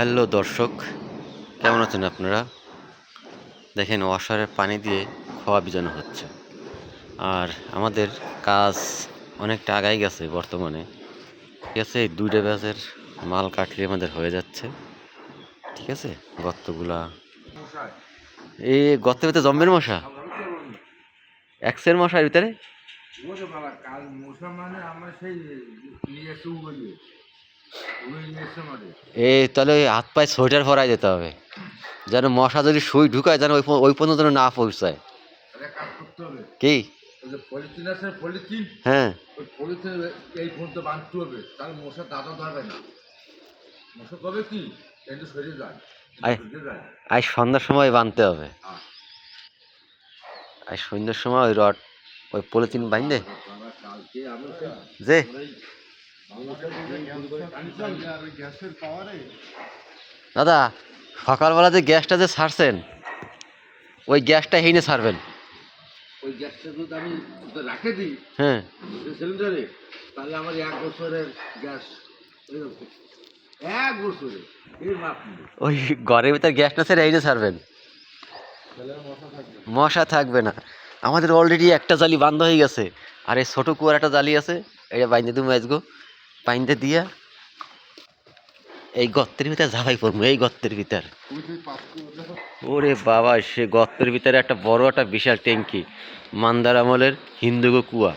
Hello দর্শক, কেমন আছেন আপনারা? দেখেন ওয়াশারের পানি দিয়ে খোয়া বিজানো হচ্ছে। আর আমাদের কাজ অনেকটা আগাই গেছে বর্তমানে। ঠিক আছে, এই দুইটা ব্যাচের মাল কাটলে আমাদের হয়ে যাচ্ছে। ঠিক আছে, গর্তগুলা। এই গর্তের ভিতরে জম্বের মশা? এক্সের মশার ভিতরে? মানে আমার সেই এই তাহলে ওই হাত পায়ে সোয়েটার ভরাই যেতে হবে। যেন মশা যদি সুই ঢুকায় যেন ওই ওই পর্যন্ত যেন না পৌঁছায়। কি? হ্যাঁ। এই পর্যন্ত বাঁধতে হবে। তাহলে মশা দাদা ধরবে না। মশা কবে কি? কিন্তু সরে যায়। আয়। আজ সন্ধ্যার সময় বাঁধতে হবে। আজ সন্ধ্যার সময় ওই রড ওই পলিথিন বাঁধে। যে। দাদা সকালবেলা যে গ্যাসটা যে ছাড়ছেন ওই গ্যাসটা হেনে ছাড়বেন। ওই গ্যাসটা যদি আমি রাখে দিই হ্যাঁ। সিলিন্ডারে তাহলে আমার এক বছরের গ্যাস এক বছরে ওই ঘরের ভিতরে গ্যাস না ছেড়ে হেনে ছাড়বেন। মশা থাকবে না। মশা থাকবে না আমাদের অলরেডি একটা জালি বন্ধ হয়ে গেছে আর এই ছোটো কুয়ার একটা জালি আছে এটা বাইন্দে তুমি আজগো। বাইন্দে দিয়া এই গর্তের ভিতরে ঝাঁপাই পড়ব এই গর্তের ভিতর। ওরে বাবা, সে গর্তের ভিতরে একটা বড় একটা বিশাল ট্যাঙ্কি, মান্দার আমলের হিন্দুগো কুয়া।